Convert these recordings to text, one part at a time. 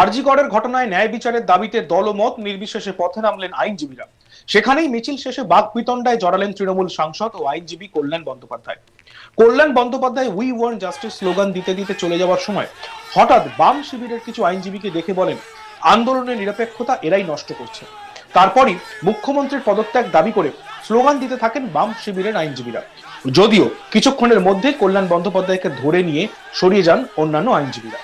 আরজিগড়ের ঘটনায় ন্যায় বিচারের দাবিতে দল ও মত নির্বিশেষে পথে নামলেন আইনজীবীরা। সেখানেই মিছিল শেষে বাঘ বিতণ্ডায় জড়ালেন তৃণমূল সাংসদ ও আইনজীবী Kalyan Bandyopadhyay. Kalyan Bandyopadhyay we want justice slogan দিতে দিতে চলে যাওয়ার সময় হঠাৎ বাম শিবিরের কিছু আইনজীবীকে দেখে বলেন, আন্দোলনের নিরপেক্ষতা এরাই নষ্ট করছে। তারপরই মুখ্যমন্ত্রীর পদত্যাগ দাবি করে স্লোগান দিতে থাকেন বাম শিবিরের আইনজীবীরা। যদিও কিছুক্ষণের মধ্যে কল্যাণ বন্দ্যোপাধ্যায়কে ধরে নিয়ে সরিয়ে যান অন্যান্য আইনজীবীরা।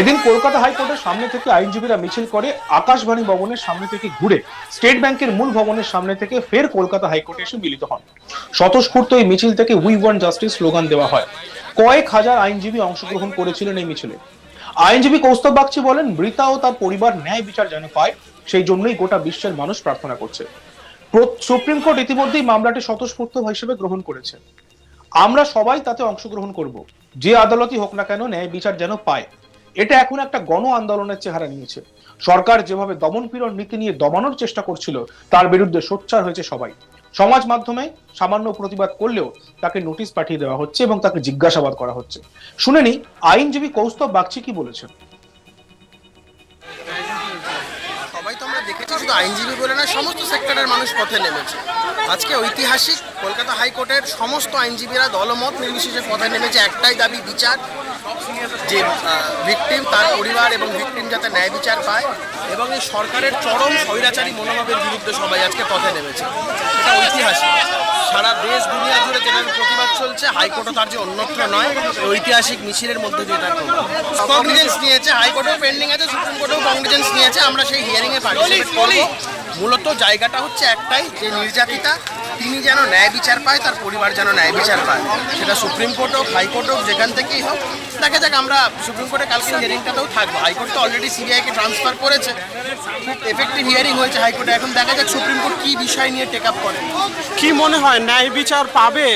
এদিন কলকাতা হাইকোর্টের সামনে থেকে আইনজীবীরা মিছিল করে আকাশবাণী ভবনের সামনে থেকে ঘুরে স্টেট ব্যাংকের মূল ভবনের সামনে থেকে ফের কলকাতা হাইকোর্টে এসে মিলিত হন। স্বতঃস্ফূর্ত এই মিছিল থেকে উই ওয়ান জাস্টিস স্লোগান দেওয়া হয়। কয়েক হাজার আইনজীবী অংশগ্রহণ করেছিলেন এই মিছিলে। আইনজীবী কৌস্তব বাগচি বলেন, মৃতা ও তার পরিবার ন্যায় বিচার যেন পায়, সেই জন্যই গোটা বিশ্বের মানুষ প্রার্থনা করছে। সুপ্রিম কোর্ট ইতিমধ্যেই মামলাটি স্বতঃস্ফূর্ত হিসেবে গ্রহণ করেছে। আমরা সবাই তাতে অংশগ্রহণ করব। যে আদালতই হোক না কেন, ন্যায় বিচার যেন পায়। এটা এখন একটা গণ আন্দোলনের চেহারা নিয়েছে। সরকার যেভাবে দমন পীড়ন নীতি নিয়ে দমানোর চেষ্টা করছিল, তার বিরুদ্ধে সোচ্চার হয়েছে সবাই। সমাজ মাধ্যমে সামান্য প্রতিবাদ করলেও তাকে নোটিশ পাঠিয়ে দেওয়া হচ্ছে এবং তাকে জিজ্ঞাসাবাদ করা হচ্ছে। শুনে নি আইনজীবী কৌস্তব বাগচি কি বলেছেন? আইনজীবী বলে না সমস্ত সেক্টরের মানুষ পথে নেমেছে। আজকে ঐতিহাসিক কলকাতা হাইকোর্টের সমস্ত আইনজীবীরা দলমত নির্বিশেষে পথে নেমেছে, একটাই দাবি বিচার। যে ভিকটিম তার পরিবার এবং ভিকটিম যাতে ন্যায় বিচার পায় এবং এই সরকারের চরম স্বৈরাচারী মনোভাবের বিরুদ্ধে সবাই আজকে পথে নেমেছে। এটা ঐতিহাসিক। সারা দেশ দুনিয়া জুড়ে যেটার প্রতিবাদ চলছে হাইকোর্টও তার যে অন্যত্র নয় ঐতিহাসিক মিছিলের মধ্যে দিয়ে তার কংগ্রেজেন্স নিয়েছে হাইকোর্টেও পেন্ডিং আছে সুপ্রিম কোর্টেও কংগ্রেজেন্স নিয়েছে আমরা সেই হিয়ারিংয়ে এ পার্টিসিপেট করব। মূলত জায়গাটা হচ্ছে একটাই যে নির্যাতিতা তিনি যেন ন্যায় বিচার পায় তার পরিবার যেন ন্যায় বিচার পায়। সেটা সুপ্রিম কোর্ট হোক হাইকোর্ট হোক যেখান থেকেই হোক। দেখা যাক আমরা সুপ্রিম কোর্টে কালকে হিয়ারিংটাতেও থাকব। হাইকোর্ট তো অলরেডি সিবিআইকে ট্রান্সফার করেছে। খুব এফেক্টিভ হিয়ারিং হয়েছে হাইকোর্টে। এখন দেখা যাক সুপ্রিম কোর্ট কী বিষয় নিয়ে টেক আপ করে। কি মনে হয় ন্যায় বিচার পাবে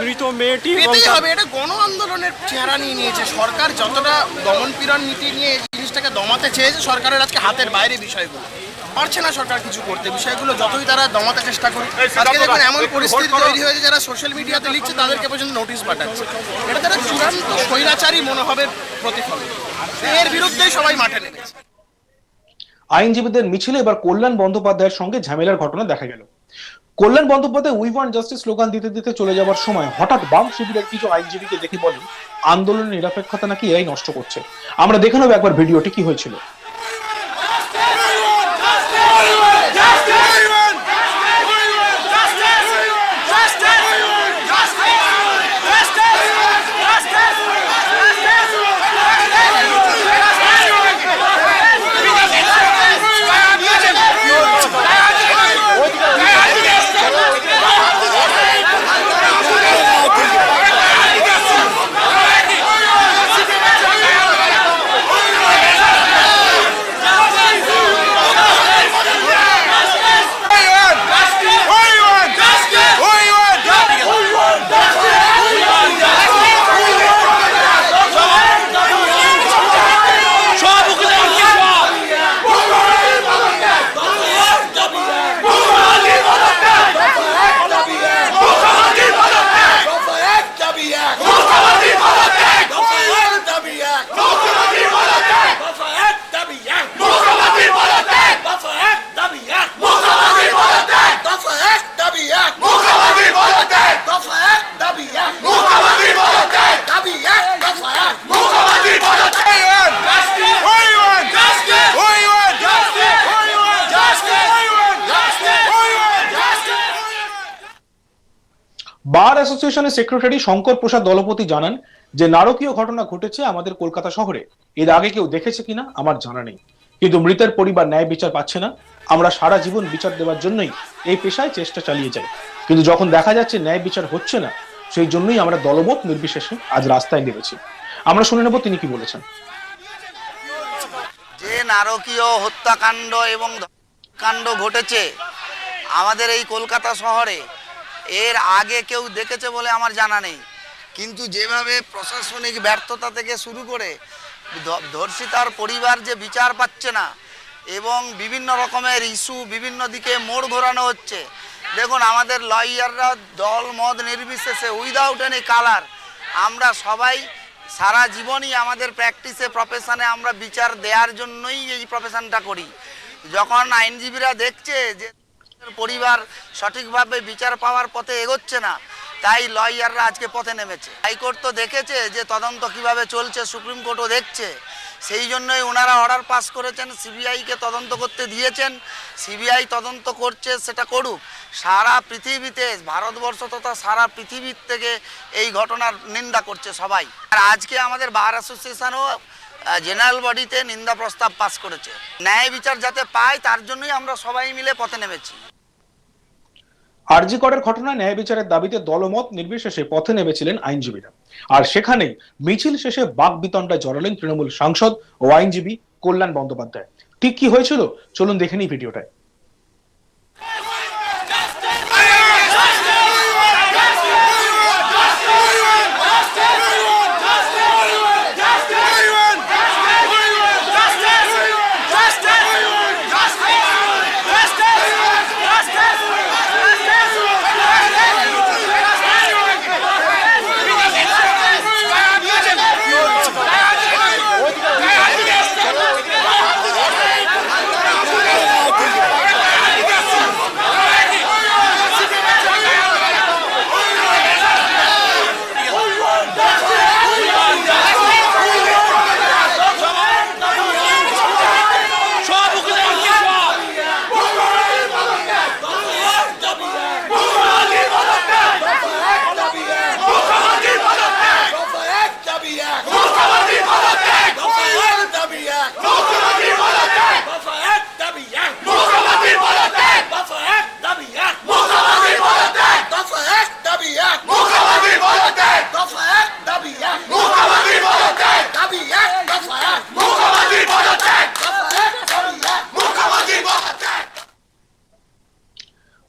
মৃত মেয়েটি? পেতেই হবে এটা গণ আন্দোলনের চেহারা নিয়ে নিয়েছে। সরকার যতটা দমন পীড়ন নীতি নিয়ে এই জিনিসটাকে দমাতে চেয়েছে সরকারের আজকে হাতের বাইরে বিষয়গুলো। পারছে না সরকার কিছু করতে। বিষয়গুলো যতই তারা দমাতে চেষ্টা করে আজকে দেখুন এমন পরিস্থিতি তৈরি হয়েছে যারা সোশ্যাল মিডিয়াতে লিখছে তাদেরকে পর্যন্ত নোটিশ পাঠাচ্ছে। এটা তারা চূড়ান্ত স্বৈরাচারী মনোভাবের প্রতিফলন। এর বিরুদ্ধেই সবাই মাঠে নেমেছে। আইনজীবীদের মিছিলে এবার কল্যাণ বন্দ্যোপাধ্যায়ের সঙ্গে ঝামেলার ঘটনা দেখা গেল। Kalyan Bandyopadhyay we want justice slogan দিতে দিতে চলে যাওয়ার সময় হঠাৎ বাম শিবিরের কিছু আইনজীবীকে দেখে বলেন আন্দোলনের নিরপেক্ষতা নাকি এরাই নষ্ট করছে। আমরা দেখে নেব একবার ভিডিওটি কি হয়েছিল। বার অ্যাসোসিয়েশনের সেক্রেটারি শঙ্কর প্রসাদ দলপতি জানান যে নারকীয় ঘটনা ঘটেছে আমাদের কলকাতা শহরে। এর আগে কেউ দেখেছে কিনা আমার জানা নেই। কিন্তু মৃতের পরিবার ন্যায় বিচার পাচ্ছে না। আমরা সারা জীবন বিচার দেওয়ার জন্যই এই পেশায় চেষ্টা চালিয়ে যাই। কিন্তু যখন দেখা যাচ্ছে ন্যায় বিচার হচ্ছে না, সেই জন্যই আমরা দলমত নির্বিশেষে আজ রাস্তায় নেমেছি। আমরা শুনে নেব তিনি কি বলেছেন। যে নারকীয় হত্যাকাণ্ড এবং কাণ্ড ঘটেছে আমাদের এই কলকাতা শহরে এর আগে কেউ দেখেছে বলে আমার জানা নেই। কিন্তু যেভাবে প্রশাসনিক ব্যর্থতা থেকে শুরু করে ধর্ষিতার পরিবার যে বিচার পাচ্ছে না, এবং বিভিন্ন রকমের ইস্যু, বিভিন্ন দিকে মোড় ঘোরানো হচ্ছে। দেখুন, আমাদের লয়াররা দল মদ নির্বিশেষে উইদাউট এনি কালার আমরা সবাই সারা জীবনই আমাদের প্র্যাকটিসে প্রফেশনে আমরা বিচার দেওয়ার জন্যই এই প্রফেশনটা করি। যখন আইনজীবীরা দেখছে যে পরিবার সঠিকভাবে বিচার পাওয়ার পথে এগোচ্ছে না। তাই লয়াররা আজকে পথে নেমেছে। হাইকোর্ট তো দেখেছে যে তদন্ত কীভাবে চলছে, সুপ্রিম কোর্টও দেখছে। সেই জন্যই ওনারা অর্ডার পাস করেছেন, সিবিআইকে তদন্ত করতে দিয়েছেন। সিবিআই তদন্ত করছে, সেটা করুক। সারা পৃথিবীতে, ভারতবর্ষ তথা সারা পৃথিবীর থেকে এই ঘটনার নিন্দা করছে সবাই। আর আজকে আমাদের বার অ্যাসোসিয়েশনও জেনারেল বডিতে নিন্দা প্রস্তাব পাস করেছে। ন্যায় বিচার যাতে পায়, তার জন্যই আমরা সবাই মিলে পথে নেমেছি। আরজি করের ঘটনায় ন্যায় বিচারের দাবিতে দলমত নির্বিশেষে পথে নেমেছিলেন আইনজীবীরা। আর সেখানে মিছিল শেষে বাক বিতণ্ডায় জড়ালেন তৃণমূল সাংসদ ও আইনজীবী কল্যাণ বন্দ্যোপাধ্যায়। ঠিক কি হয়েছিল? চলুন দেখে নিই ভিডিওটায়।